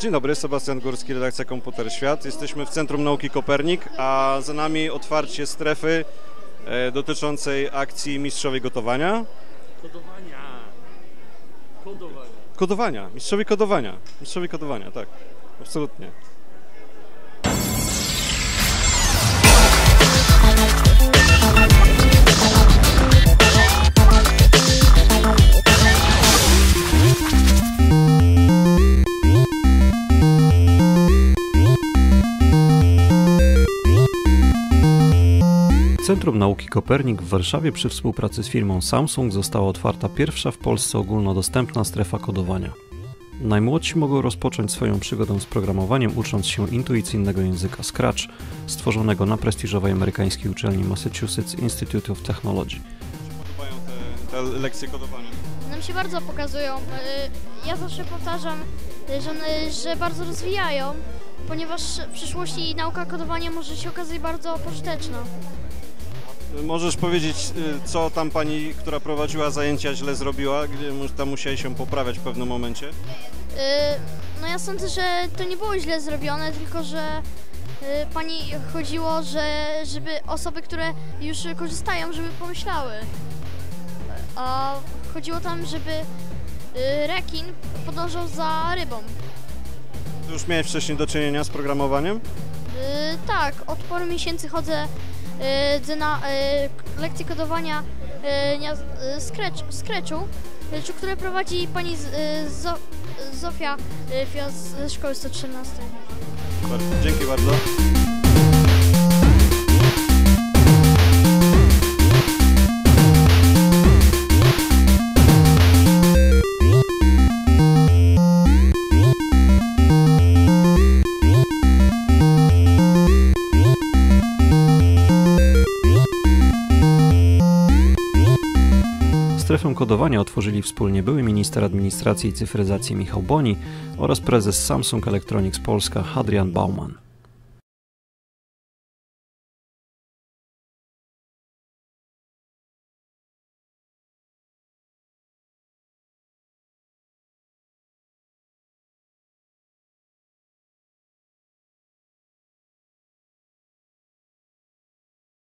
Dzień dobry, Sebastian Górski, redakcja Komputer Świat. Jesteśmy w Centrum Nauki Kopernik, a za nami otwarcie strefy e, dotyczącej akcji Mistrzowie Gotowania. Kodowania. Kodowania. Kodowania, mistrzowie kodowania. Mistrzowie kodowania, tak, absolutnie. Centrum Nauki Kopernik w Warszawie przy współpracy z firmą Samsung została otwarta pierwsza w Polsce ogólnodostępna strefa kodowania. Najmłodsi mogą rozpocząć swoją przygodę z programowaniem ucząc się intuicyjnego języka Scratch, stworzonego na prestiżowej amerykańskiej uczelni Massachusetts Institute of Technology. Podobają te, te lekcje kodowania? Nam się bardzo pokazują. Y, Ja zawsze powtarzam, y, że, one- że bardzo rozwijają, ponieważ w przyszłości nauka kodowania może się okazać bardzo pożyteczna. Możesz powiedzieć, y, co tam pani, która prowadziła zajęcia, źle zrobiła, gdzie tam musieli się poprawiać w pewnym momencie? Y, No ja sądzę, że to nie było źle zrobione, tylko że y, pani chodziło, że żeby osoby, które już korzystają, żeby pomyślały. A chodziło tam, żeby rekin podążał za rybą. Ty już miałeś wcześniej do czynienia z programowaniem? Y, tak, od paru miesięcy chodzę na y, lekcje kodowania y, y, Scratchu, y, które prowadzi pani y, Zofia y, Fias ze szkoły 114. Bardzo, dzięki bardzo. Strefę kodowania otworzyli wspólnie były minister administracji i cyfryzacji Michał Boni oraz prezes Samsung Electronics Polska Hadrian Bauman.